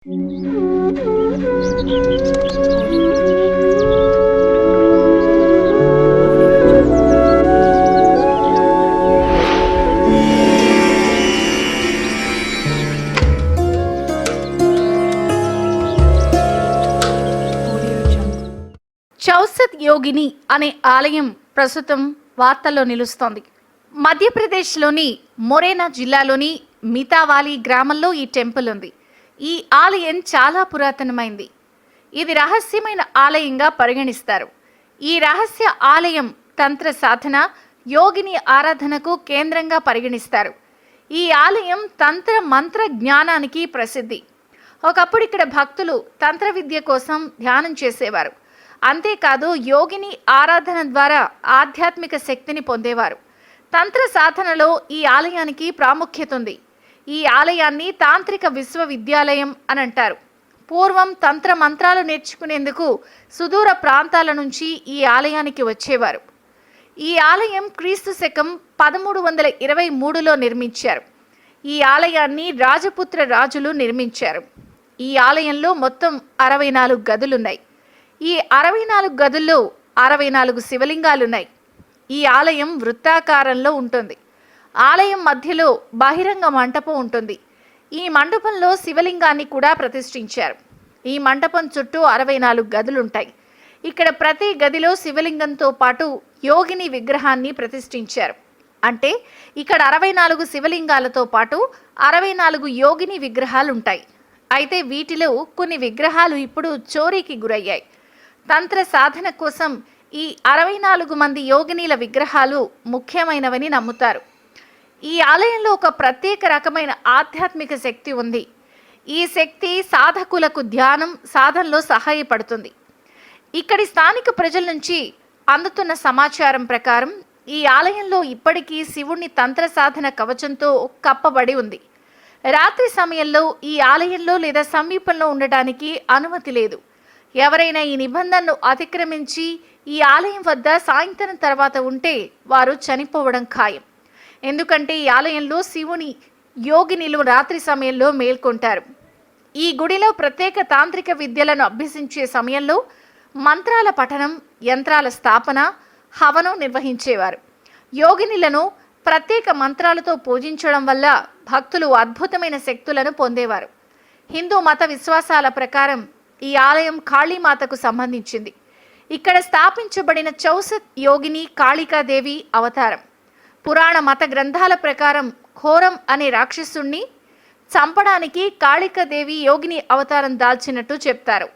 చౌసత్ యోగిని అనే ఆలయం ప్రస్తుతం వార్తల్లో నిలుస్తోంది. మధ్యప్రదేశ్లోని మొరేనా జిల్లాలోని మితావాలి గ్రామంలో ఈ టెంపుల్ ఉంది. ఈ ఆలయం చాలా పురాతనమైంది. ఇది రహస్యమైన ఆలయంగా పరిగణిస్తారు. ఈ రహస్య ఆలయం తంత్ర సాధన యోగిని ఆరాధనకు కేంద్రంగా పరిగణిస్తారు. ఈ ఆలయం తంత్ర మంత్ర జ్ఞానానికి ప్రసిద్ధి. ఒకప్పుడు ఇక్కడ భక్తులు తంత్ర విద్య కోసం ధ్యానం చేసేవారు. అంతేకాదు యోగిని ఆరాధన ద్వారా ఆధ్యాత్మిక శక్తిని పొందేవారు. తంత్ర సాధనలో ఈ ఆలయానికి ప్రాముఖ్యత ఉంది. ఈ ఆలయాన్ని తాంత్రిక విశ్వవిద్యాలయం అని అంటారు. పూర్వం తంత్ర మంత్రాలు నేర్చుకునేందుకు సుదూర ప్రాంతాల నుంచి ఈ ఆలయానికి వచ్చేవారు. ఈ ఆలయం క్రీస్తు శకం పదమూడు వందల ఇరవై మూడులో నిర్మించారు. ఈ ఆలయాన్ని రాజపుత్ర రాజులు నిర్మించారు. ఈ ఆలయంలో మొత్తం అరవై నాలుగు గదులున్నాయి. ఈ అరవై నాలుగు గదుల్లో అరవై నాలుగు శివలింగాలున్నాయి. ఈ ఆలయం వృత్తాకారంలో ఉంటుంది. ఆలయం మధ్యలో బహిరంగ మంటపం ఉంటుంది. ఈ మండపంలో శివలింగాన్ని కూడా ప్రతిష్ఠించారు. ఈ మండపం చుట్టూ అరవై నాలుగు గదులుంటాయి. ఇక్కడ ప్రతి గదిలో శివలింగంతో పాటు యోగిని విగ్రహాన్ని ప్రతిష్ఠించారు. అంటే ఇక్కడ అరవై నాలుగు శివలింగాలతో పాటు అరవై నాలుగు యోగిని విగ్రహాలు ఉంటాయి అయితే వీటిలో కొన్ని విగ్రహాలు ఇప్పుడు చోరీకి గురయ్యాయి. తంత్ర సాధన కోసం ఈ అరవై నాలుగు మంది యోగినీల విగ్రహాలు ముఖ్యమైనవని నమ్ముతారు. ఈ ఆలయంలో ఒక ప్రత్యేక రకమైన ఆధ్యాత్మిక శక్తి ఉంది. ఈ శక్తి సాధకులకు ధ్యానం సాధనలో సహాయపడుతుంది. ఇక్కడి స్థానిక ప్రజల నుంచి అందుతున్న సమాచారం ప్రకారం ఈ ఆలయంలో ఇప్పటికీ శివుణ్ణి తంత్ర సాధన కవచంతో కప్పబడి ఉంది. రాత్రి సమయంలో ఈ ఆలయంలో లేదా సమీపంలో ఉండటానికి అనుమతి లేదు. ఎవరైనా ఈ నిబంధనను అతిక్రమించి ఈ ఆలయం వద్ద సాయంత్రం తర్వాత ఉంటే వారు చనిపోవడం ఖాయం. ఎందుకంటే ఈ ఆలయంలో శివుని యోగినిలు రాత్రి సమయంలో మేల్కొంటారు. ఈ గుడిలో ప్రత్యేక తాంత్రిక విద్యలను అభ్యసించే సమయంలో మంత్రాల పఠనం యంత్రాల స్థాపన హవనం నిర్వహించేవారు. యోగినిలను ప్రత్యేక మంత్రాలతో పూజించడం వల్ల భక్తులు అద్భుతమైన శక్తులను పొందేవారు. హిందూ మత విశ్వాసాల ప్రకారం ఈ ఆలయం కాళీమాతకు సంబంధించింది. ఇక్కడ స్థాపించబడిన చౌసత్ యోగిని కాళికాదేవి అవతారం. పురాణ మత గ్రంథాల ప్రకారం ఘోరం అనే రాక్షసుణ్ణి చంపడానికి కాళికాదేవి యోగిని అవతారం దాల్చినట్టు చెప్తారు.